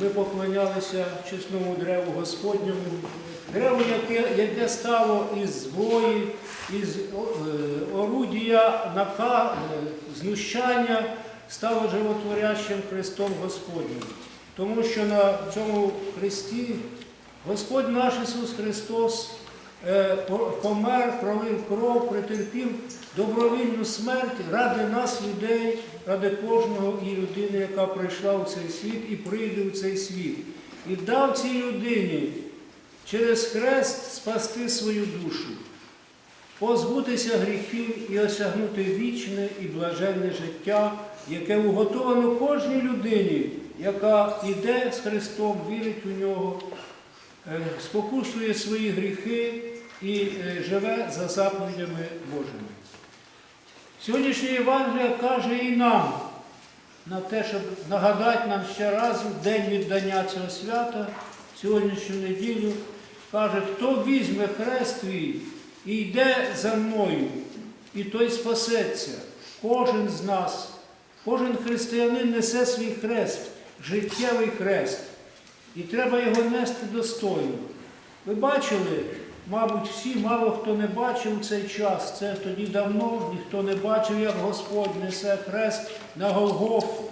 Ми поклонялися чесному древу Господньому, дереву, яке, яке стало із зброї, із е, орудія, нака, е, знущання, стало животворящим Христом Господнім. Тому що на цьому Христі Господь наш Ісус Христос помер, пролив кров, претерпів добровільну смерть ради нас, людей, ради кожного і людини, яка прийшла у цей світ і прийде у цей світ. І дав цій людині через хрест спасти свою душу, позбутися гріхів і осягнути вічне і блаженне життя, яке уготовано кожній людині, яка йде з Христом, вірить у нього, е, спокушує свої гріхи і е, живе за заповідями Божими. Сьогоднішнє Євангеліє каже і нам на те, щоб нагадати нам ще раз день віддання цього свята, сьогоднішню неділю, каже, хто візьме хрест твій і йде за мною, і той спасеться. Кожен з нас, кожен християнин несе свій хрест, життєвий хрест. І треба його нести достойно. Ви бачили, мабуть, всі, мало хто не бачив цей час. Це тоді давно ніхто не бачив, як Господь несе хрест на Голгофу,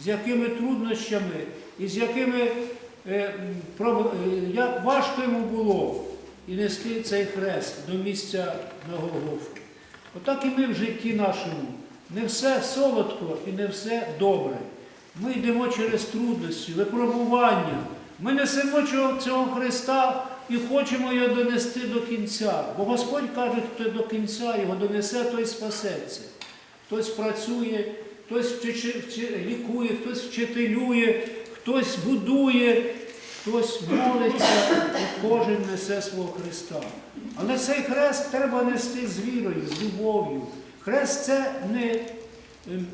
з якими труднощами і з якими е, е, як важко йому було і нести цей хрест до місця на Голгофу. Отак і ми в житті нашому. Не все солодко і не все добре. Ми йдемо через трудності, випробування. Ми несемо цього Христа і хочемо його донести до кінця. Бо Господь каже, хто до кінця його донесе, той спасеться. Хтось працює, хтось лікує, хтось вчителює, хтось будує, хтось молиться, і кожен несе свого Христа. Але цей хрест треба нести з вірою, з любов'ю. Хрест це не ем,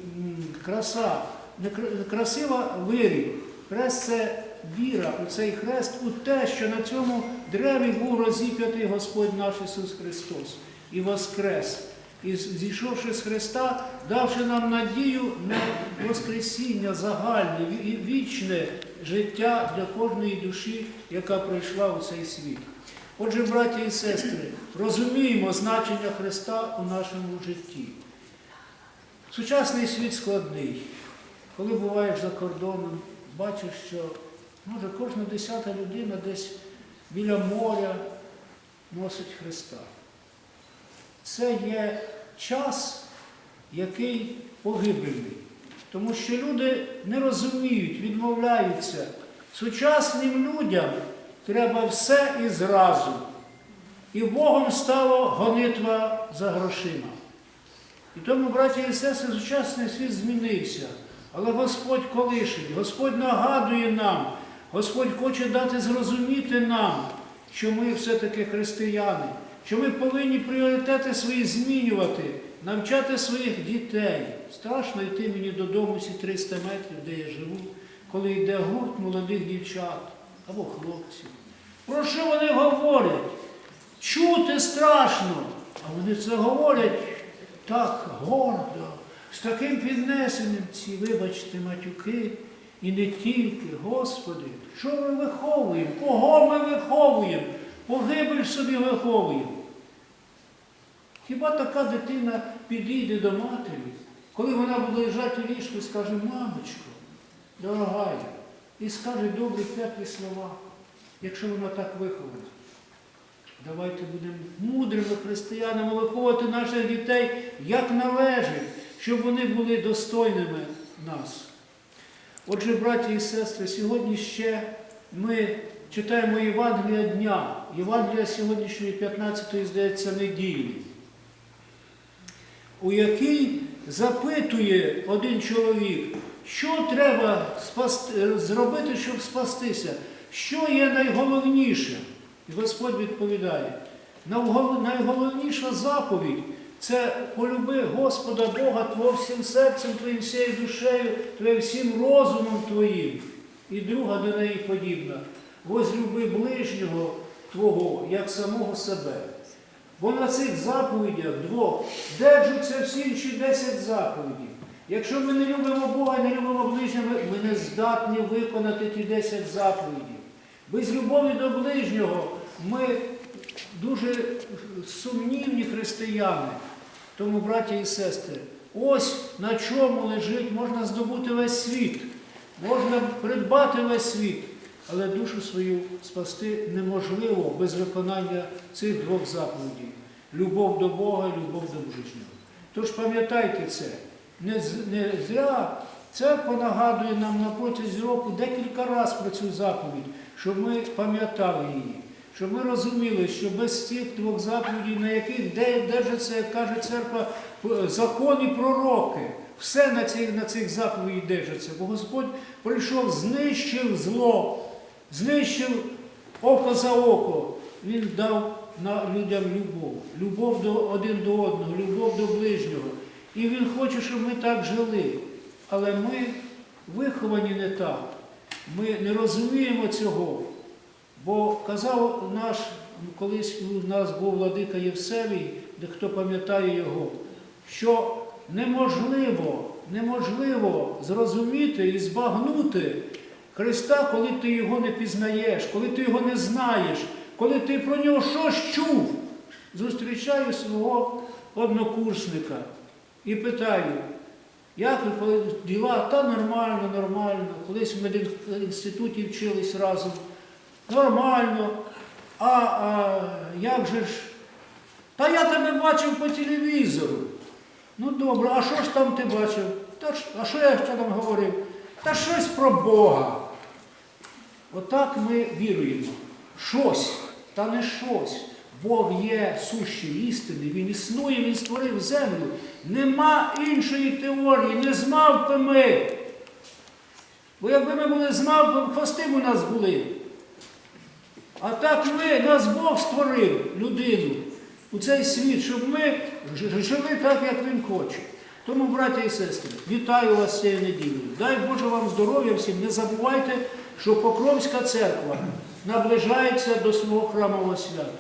краса, не красива виріб. Хрест це віра у цей хрест, у те, що на цьому древі був розіп'ятий Господь наш Ісус Христос і воскрес. І зійшовши з Христа, давши нам надію на Воскресіння загальне, ві- вічне життя для кожної душі, яка прийшла у цей світ. Отже, браті і сестри, розуміємо значення Христа у нашому житті. Сучасний світ складний. Коли буваєш за кордоном, бачиш, що може кожна десята людина десь біля моря носить Христа. Це є час, який погибельний. Тому що люди не розуміють, відмовляються. Сучасним людям треба все і зразу. І Богом стало гонитва за грошима. І тому, браті і сестри, сучасний світ змінився. Але Господь колишить, Господь нагадує нам, Господь хоче дати зрозуміти нам, що ми все-таки християни, що ми повинні пріоритети свої змінювати, навчати своїх дітей. Страшно йти мені додому ці 300 метрів, де я живу, коли йде гурт молодих дівчат або хлопців. Про що вони говорять? Чути страшно, а вони це говорять так гордо, з таким піднесенням ці, вибачте, матюки, і не тільки, Господи, що ми виховуємо? Кого ми виховуємо? Погибель собі виховуємо. Хіба така дитина підійде до матері, коли вона буде лежати у ліжку і скаже, мамочко, дорогая, і скаже добрі теплі слова, якщо вона так вихована. Давайте будемо мудрими християнами виховувати наших дітей як належить, щоб вони були достойними нас. Отже, браті і сестри, сьогодні ще ми читаємо Євангелія дня, Євангелія сьогоднішньої 15-ї, здається, неділі, у якій запитує один чоловік, що треба спасти- зробити, щоб спастися, що є найголовніше. І Господь відповідає, найголовніша заповідь це полюби Господа Бога твого всім серцем твоїм, всією душею, твоїм всім розумом твоїм. І друга до неї подібна. Возлюби ближнього Твого, як самого себе. Бо на цих заповідях двох держаться всі інші десять заповідей. Якщо ми не любимо Бога і не любимо ближнього, ми не здатні виконати ті 10 заповідей. Без любові до ближнього ми дуже сумнівні християни. Тому, браті і сестри, ось на чому лежить, можна здобути весь світ, можна придбати весь світ, але душу свою спасти неможливо без виконання цих двох заповідей. Любов до Бога і любов до ближнього. Тож пам'ятайте це, не, не зря церква нагадує нам на протязі року декілька разів про цю заповідь, щоб ми пам'ятали її, щоб ми розуміли, що без цих двох заповідей, на яких де- держиться, як каже церква, закон і пророки, все на цих, на цих заповідях держиться. Бо Господь прийшов, знищив зло, знищив око за око. Він дав на людям любов, любов до один до одного, любов до ближнього. І він хоче, щоб ми так жили. Але ми виховані не так. Ми не розуміємо цього. Бо казав наш, колись у нас був владика Євсевій, де хто пам'ятає його, що неможливо, неможливо зрозуміти і збагнути Христа, коли ти його не пізнаєш, коли ти його не знаєш, коли ти про нього щось чув. Зустрічаю свого однокурсника і питаю, як ви діла? Та нормально, нормально. Колись в медінституті вчились разом. Нормально. А, а як же ж? Та я тебе бачив по телевізору. Ну добре, а що ж там ти бачив? Та а що я ще там говорив? Та щось про Бога. Отак ми віруємо. Щось, та не щось. Бог є сущий істини, Він існує, Він створив землю. Нема іншої теорії, не з мавпами. Бо якби ми були з мавпами, хвости у нас були. А так ми, нас Бог створив людину у цей світ, щоб ми жили так, як Він хоче. Тому, браті і сестри, вітаю вас з цією неділею. Дай Боже вам здоров'я всім. Не забувайте, що Покровська церква наближається до свого храмового свята.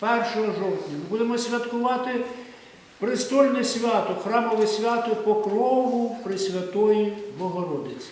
1 жовтня ми будемо святкувати престольне свято, храмове свято Покрову Пресвятої Богородиці.